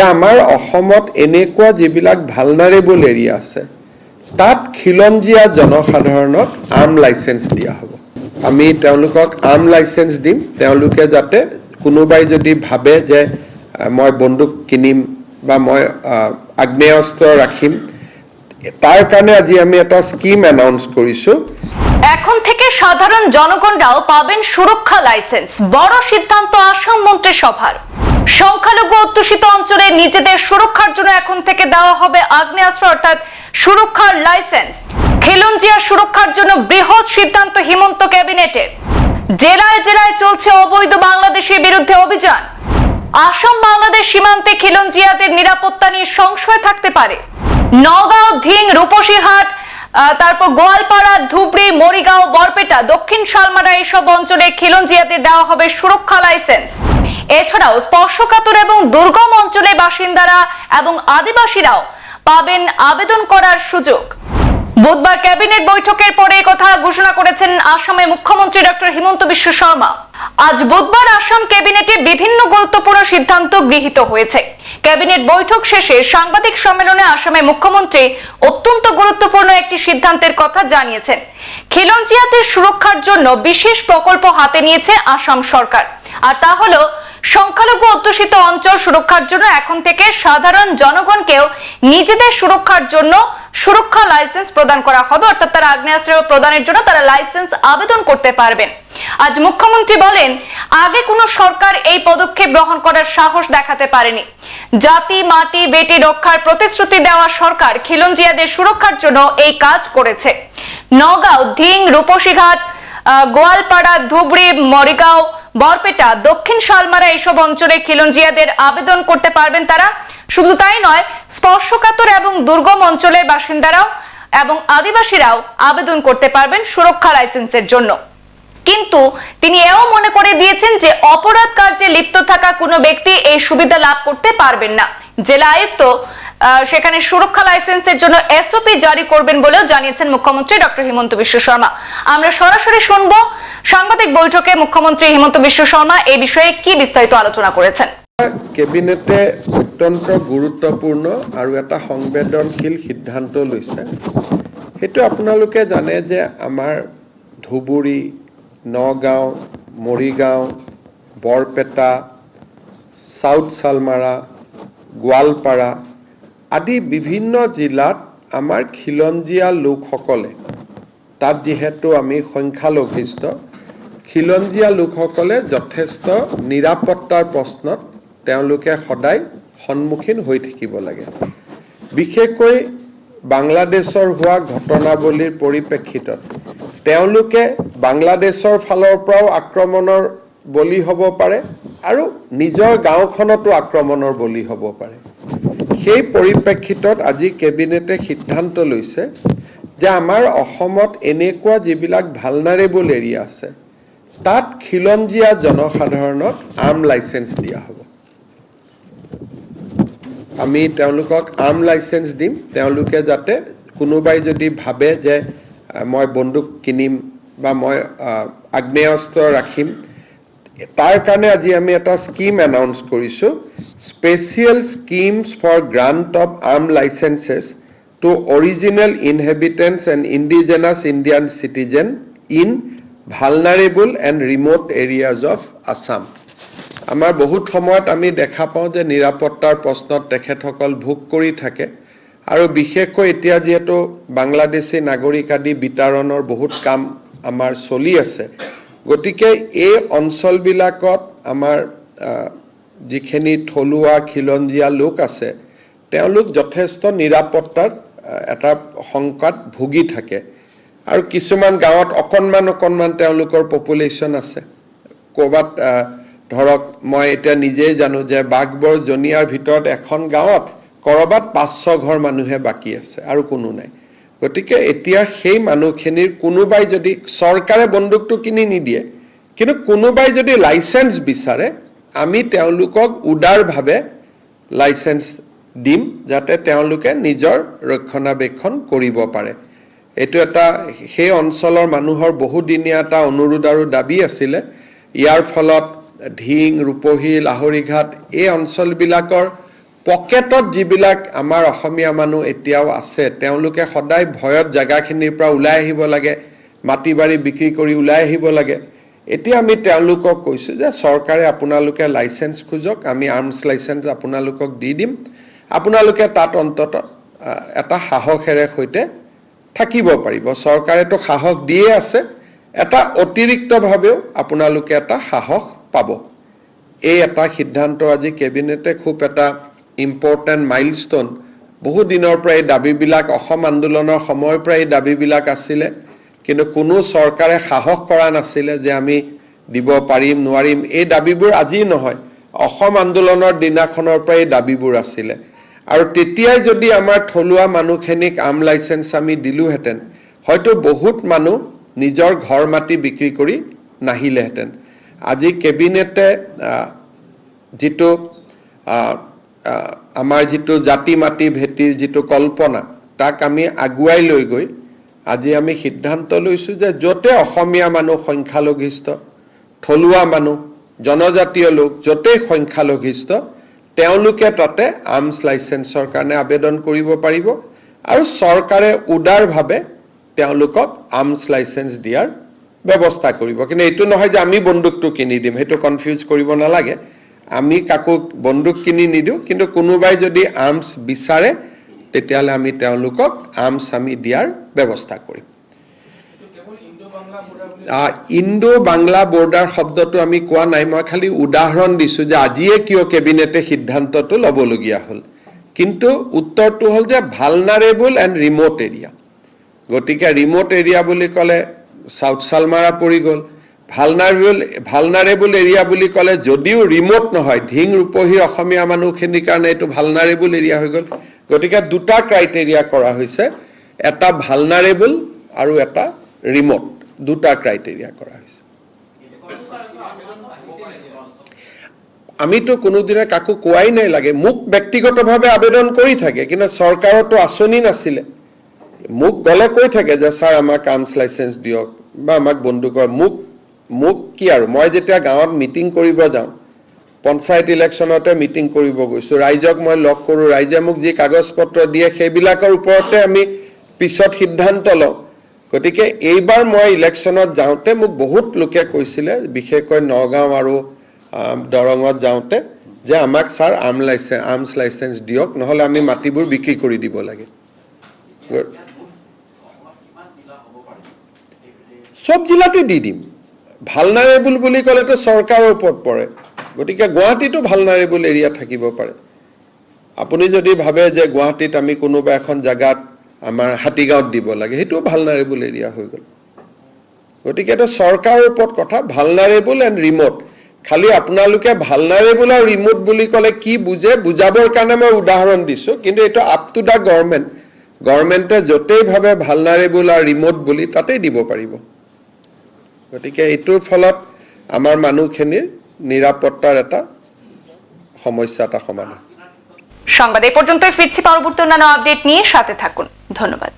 যে আমাৰ অসমত এনেকুৱা যিবিলাক ভালনাৰেবল এৰিয়া আছে তাত খিলঞ্জীয়া জনসাধাৰণক আৰ্ম লাইচেঞ্চ দিয়া হ'ব। আমি তেওঁলোকক আৰ্ম লাইচেঞ্চ দিম। তেওঁলোকে যাতে কোনোবাই যদি ভাবে যে মই বন্দুক কিনিম বা মই আগ্নেয়াস্ত্ৰ ৰাখিম তাৰ কাৰণে আজি আমি এটা স্কিম এনাউন্স কৰিছোঁ। এখন থেকে সাধারণ জনগণরাও পাবেন সুরক্ষা লাইসেন্স। বড় সিদ্ধান্ত আসাম মন্ত্রিসভার। সংখ্যালঘু অধ্যুষিত অঞ্চলে নিজেদের সুরক্ষার জন্য এখন থেকে দেওয়া হবে আগ্নেয়াস্ত্র, অর্থাৎ সুরক্ষার লাইসেন্স। খিলঞ্জিয়া সুরক্ষার জন্য বৃহৎ সিদ্ধান্ত হিমন্ত ক্যাবিনেটের। জেলায় জেলায় চলছে অবৈধ বাংলাদেশের বিরুদ্ধে অভিযান। আসাম বাংলাদেশ সীমান্তে খিলঞ্জিয়াদের নিরাপত্তা নিয়ে সংশয় থাকতে পারে। নগাঁও ধিং রূপসীহাট তারপর গোয়ালপাড়া, ধুবড়ি, মরিগাঁও, বরপেটা, দক্ষিণ শালমারা এইসব অঞ্চলে খিলঞ্জিয়াদের দেওয়া হবে সুরক্ষা লাইসেন্স। এছাড়াও স্পর্শকাতর এবং দুর্গম অঞ্চলে বাসিন্দারা এবং আদিবাসীরাও পাবেন আবেদন করার সুযোগ। বুধবার ক্যাবিনেট বৈঠকের পরে কথা ঘোষণা করেছেন আসামের মুখ্যমন্ত্রী ডক্টর হিমন্ত বিশ্ব শর্মা। আজ বুধবার আসাম ক্যাবিনেটে বিভিন্ন গুরুত্বপূর্ণ সিদ্ধান্ত গৃহীত হয়েছে। ক্যাবিনেট বৈঠক শেষে সাংবাদিক সম্মেলনে আসামের মুখ্যমন্ত্রী অত্যন্ত গুরুত্বপূর্ণ একটি সিদ্ধান্তের কথা জানিয়েছেন। খিলঞ্জিয়াদের সুরক্ষার জন্য বিশেষ প্রকল্প হাতে নিয়েছে আসাম সরকার। আর তা হলো, সংখ্যালঘু অধ্যুষিত অঞ্চল সুরক্ষার জন্য এখন থেকে সাধারণ জনগণকেও নিজেদের সুরক্ষার জন্য সুরক্ষা লাইসেন্স প্রদান করা হবে। অর্থাৎ তারা আগ্নেয়াস্ত্র প্রদানের জন্য তারা লাইসেন্স আবেদন করতে পারবেন। আজ মুখ্যমন্ত্রী বলেন, আগে কোনো সরকার এই পদক্ষেপ গ্রহণ করার সাহস দেখাতে পারেনি। জাতি, মাটি, বেটি রক্ষার প্রতিশ্রুতি দেওয়া সরকার খিলঞ্জিয়াদের সুরক্ষার জন্য এই কাজ করেছে। নগাঁও, ধিং, রূপসীঘাট গোয়ালপাড়া, ধুবড়ি, মরিগাঁও, বরপেটা, দক্ষিণ শালমারা এইসব অঞ্চলে খিলঞ্জিয়াদের আবেদন করতে পারবেন তারা। শুধু তাই নয়, স্পর্শকাতর এবং দুর্গম অঞ্চলের বাসিন্দারাও এবং আদিবাসীরাও আবেদন করতে পারবেন সুরক্ষা লাইসেন্সের জন্য। কিন্তু তিনি এও মনে করে দিয়েছেন যে অপরাধ কার্যে লিপ্ত থাকা কোনো ব্যক্তি এই সুবিধা লাভ করতে পারবেন না। জেলা আয়ুক্ত সেখানে সুরক্ষা লাইসেন্সের জন্য এসওপি জারি করবেন বলেও জানিয়েছেন মুখ্যমন্ত্রী ডক্টর হিমন্ত বিশ্ব শর্মা। আমরা সরাসরি শুনব সাংবাদিক বৈঠকে মুখ্যমন্ত্রী হিমন্ত বিশ্ব শর্মা এই বিষয়ে কি বিস্তারিত আলোচনা করেছেন। কেবিনেটে অত্যন্ত গুৰুত্বপূৰ্ণ আৰু এটা সংবেদনশীল সিদ্ধান্ত লৈছে। সেইটো আপোনালোকে জানে যে আমাৰ ধুবুৰী নগাঁও মৰিগাঁও বৰপেটা চাউথ চালমাৰা গোৱালপাৰা আদি বিভিন্ন জিলাত আমাৰ খিলঞ্জীয়া লোকসকলে তাত যিহেতু আমি সংখ্যালঘিষ্ঠ খিলঞ্জীয়া লোকসকলে যথেষ্ট নিৰাপত্তাৰ প্ৰশ্নত তেওঁলোকে সদায় সন্মুখীন হৈ থাকিব লাগে। বিশেষকৈ বাংলাদেশৰ হোৱা ঘটনাৱলীৰ পৰিপ্ৰেক্ষিতত তেওঁলোকে বাংলাদেশৰ ফালৰ পৰাও আক্ৰমণৰ বলি হ'ব পাৰে আৰু নিজৰ গাঁওখনতো আক্ৰমণৰ বলি হ'ব পাৰে। সেই পৰিপ্ৰেক্ষিতত আজি কেবিনেটে সিদ্ধান্ত লৈছে যে আমাৰ অসমত এনেকুৱা যিবিলাক ভালনাৰেবল এৰিয়া আছে তাত খিলঞ্জীয়া জনসাধাৰণক আৰ্ম লাইচেঞ্চ দিয়া হ'ব। আমি তেওঁলোকক আৰ্ম লাইচেঞ্চ দিম। তেওঁলোকে যাতে কোনোবাই যদি ভাবে যে মই বন্দুক কিনিম বা মই আগ্নেয়াস্ত্ৰ ৰাখিম। তাৰ কাৰণে আজি আমি এটা স্কিম এনাউন্স কৰিছোঁ special schemes for grant of arm licences to original inhabitants and indigenous Indian citizen in vulnerable and remote areas of Assam আমাৰ বহুত সময়ত আমি দেখা পাওঁ যে নিৰাপত্তাৰ প্ৰশ্নত তেখেতসকল ভোগ কৰি থাকে। আৰু বিশেষকৈ এতিয়া যিহেতু বাংলাদেশী নাগৰিক আদি বিতৰণৰ বহুত কাম আমাৰ চলি আছে গতিকে এই অঞ্চলবিলাকত আমাৰ যিখিনি থলুৱা খিলঞ্জীয়া লোক আছে তেওঁলোক যথেষ্ট নিৰাপত্তাৰ এটা শংকাত ভুগি থাকে। আৰু কিছুমান গাঁৱত অকণমান অকণমান তেওঁলোকৰ পপুলেশ্যন আছে। ক'ৰবাত ধৰক মই এতিয়া নিজেই জানো যে বাঘবৰ জনিয়াৰ ভিতৰত এখন গাঁৱত ক'ৰবাত পাঁচ ছ ঘৰ মানুহে বাকী আছে আৰু কোনো নাই। গতিকে এতিয়া সেই মানুহখিনিৰ কোনোবাই যদি চৰকাৰে বন্দুকটো কিনি নিদিয়ে কিন্তু কোনোবাই যদি লাইচেঞ্চ বিচাৰে আমি তেওঁলোকক উদাৰভাৱে লাইচেঞ্চ দিম যাতে তেওঁলোকে নিজৰ ৰক্ষণাবেক্ষণ কৰিব পাৰে। এইটো এটা সেই অঞ্চলৰ মানুহৰ বহুদিনীয়া এটা অনুৰোধ আৰু দাবী আছিলে। ইয়াৰ ফলত ধিং ৰূপহী লাহৰীঘাট এই অঞ্চলবিলাকৰ পকেটত যিবিলাক আমাৰ অসমীয়া মানুহ এতিয়াও আছে তেওঁলোকে সদায় ভয়ত জেগাখিনিৰ পৰা ওলাই আহিব লাগে মাটি বাৰী বিক্ৰী কৰি ওলাই আহিব লাগে। এতিয়া আমি তেওঁলোকক কৈছোঁ যে চৰকাৰে আপোনালোকে লাইচেঞ্চ খোজক আমি আৰ্মছ লাইচেঞ্চ আপোনালোকক দি দিম। আপোনালোকে তাত অন্তত এটা সাহসেৰে সৈতে থাকিব পাৰিব। চৰকাৰেতো সাহস দিয়ে আছে এটা অতিৰিক্তভাৱেও আপোনালোকে এটা সাহস পাব। এই এটা সিদ্ধান্ত আজি কেবিনেটে খুব এটা ইম্পৰ্টেণ্ট মাইলষ্টন বহু দিনৰ পৰা এই দাবীবিলাক অসম আন্দোলনৰ সময়ৰ পৰা এই দাবীবিলাক আছিলে। কিন্তু কোনো চৰকাৰে সাহস কৰা নাছিলে যে আমি দিব পাৰিম নোৱাৰিম। এই দাবীবোৰ আজি নহয়। অসম আন্দোলনৰ দিনাখনৰ পৰা এই দাবীবোৰ আছিলে। আৰু তেতিয়াই যদি আমাৰ থলুৱা মানুহখিনিক আম লাইচেঞ্চ আমি দিলোহেঁতেন হয়তো বহুত মানুহ নিজৰ ঘৰ মাটি বিক্ৰী কৰি নাহিলেহেঁতেন। আজি কেবিনেটে যিটো আমাৰ যিটো জাতি মাটি ভেটিৰ যিটো কল্পনা, তাক আমি আগুৱাই লৈ গৈ আজি আমি সিদ্ধান্ত লৈছোঁ যে য'তে অসমীয়া মানুহ সংখ্যালঘিষ্ঠ, থলুৱা মানুহ, জনজাতীয় লোক য'তেই সংখ্যালঘিষ্ঠ, তেওঁলোকে তাতে আৰ্মছ লাইচেঞ্চৰ কাৰণে আবেদন কৰিব পাৰিব আৰু চৰকাৰে উদাৰভাৱে তেওঁলোকক আৰ্মছ লাইচেঞ্চ দিয়াৰ ব্যৱস্থা কৰিব। কিন্তু এইটো নহয় যে আমি বন্দুকটো কিনি দিম, সেইটো কনফিউজ কৰিব নালাগে। আমি কাকো বন্দুক কিনি নিদিওঁ, কিন্তু কোনোবাই যদি আৰ্মছ বিচাৰে, তেতিয়াহ'লে আমি তেওঁলোকক আৰ্মছ আমি দিয়াৰ ব্যৱস্থা কৰিম। ইণ্ডো বাংলা বৰ্ডাৰ শব্দটো আমি কোৱা নাই, মই খালি উদাহৰণ দিছোঁ যে আজিয়ে কিয় কেবিনেটে সিদ্ধান্তটো ল'বলগীয়া হ'ল। কিন্তু উত্তৰটো হ'ল যে ভালনাৰেবল এণ্ড ৰিম'ট এৰিয়া। গতিকে ৰিম'ট এৰিয়া বুলি ক'লে চাউথ চালমাৰা পৰি গ'ল। ভালনাৰেবল ভালনাৰেবল এৰিয়া বুলি ক'লে যদিও ৰিম'ট নহয়, ধিং ৰূপহীৰ অসমীয়া মানুহখিনিৰ কাৰণে এইটো ভালনাৰেবল এৰিয়া হৈ গ'ল। গতিকে দুটা ক্ৰাইটেৰিয়া কৰা হৈছে, এটা ভালনাৰেবল আৰু এটা ৰিম'ট দুটা ক্ৰাইটেৰিয়া কৰা হৈছে। আমিতো কোনোদিনে কাকো কোৱাই নাই লাগে, মোক ব্যক্তিগতভাৱে আবেদন কৰি থাকে, কিন্তু চৰকাৰতো আঁচনি নাছিলে। মোক গ'লে কৈ থাকে যে, ছাৰ, আমাক আৰ্মছ লাইচেঞ্চ দিয়ক বা আমাক বন্দুকৰ মোক মোক কি আৰু? মই যেতিয়া গাঁৱত মিটিং কৰিব যাওঁ, পঞ্চায়ত ইলেকশ্যনতে মিটিং কৰিব গৈছোঁ, ৰাইজক মই লগ কৰোঁ, ৰাইজে মোক যি কাগজ পত্ৰ দিয়ে সেইবিলাকৰ ওপৰতে আমি পিছত সিদ্ধান্ত লওঁ। গতিকে এইবাৰ মই ইলেকশ্যনত যাওঁতে মোক বহুত লোকে কৈছিলে, বিশেষকৈ নগাঁও আৰু দৰঙত যাওঁতে, যে আমাক sir arm licence arms licence দিয়ক, নহ'লে আমি মাটিবোৰ বিক্ৰী কৰি দিব লাগে। চব জিলাতে দি দিম। ভালনাৰেবল বুলি ক'লেতো চৰকাৰৰ ওপৰত পৰে। গতিকে গুৱাহাটীতো ভালনাৰেবল এৰিয়া থাকিব পাৰে। আপুনি যদি ভাবে যে গুৱাহাটীত আমি কোনোবা এখন জেগাত আমাৰ হাতীগাঁৱত দিব লাগে, সেইটোও ভালনাৰেবল এৰিয়া হৈ গ'ল। গতিকে এইটো চৰকাৰৰ ওপৰত কথা, ভালনাৰেবল এণ্ড ৰিম'ট খালি আপোনালোকে ভালনাৰেবল আৰু ৰিম'ট বুলি ক'লে কি বুজে, বুজাবৰ কাৰণে মই উদাহৰণ দিছোঁ, কিন্তু এইটো আপ টু দ্য গভৰ্ণমেণ্ট গভৰ্ণমেণ্টে য'তেই ভাবে ভালনাৰেবল আৰু ৰিম'ট বুলি, তাতেই দিব পাৰিব। গতিকে এইটোৰ ফলত আমাৰ মানুহখিনিৰ নিৰাপত্তাৰ এটা সমস্যা এটা সমাধান। সংবাদ এই পর্যন্তই, ফিরছি পরবর্তী অন্যান্য আপডেট নিয়ে, সাথে থাকুন। ধন্যবাদ।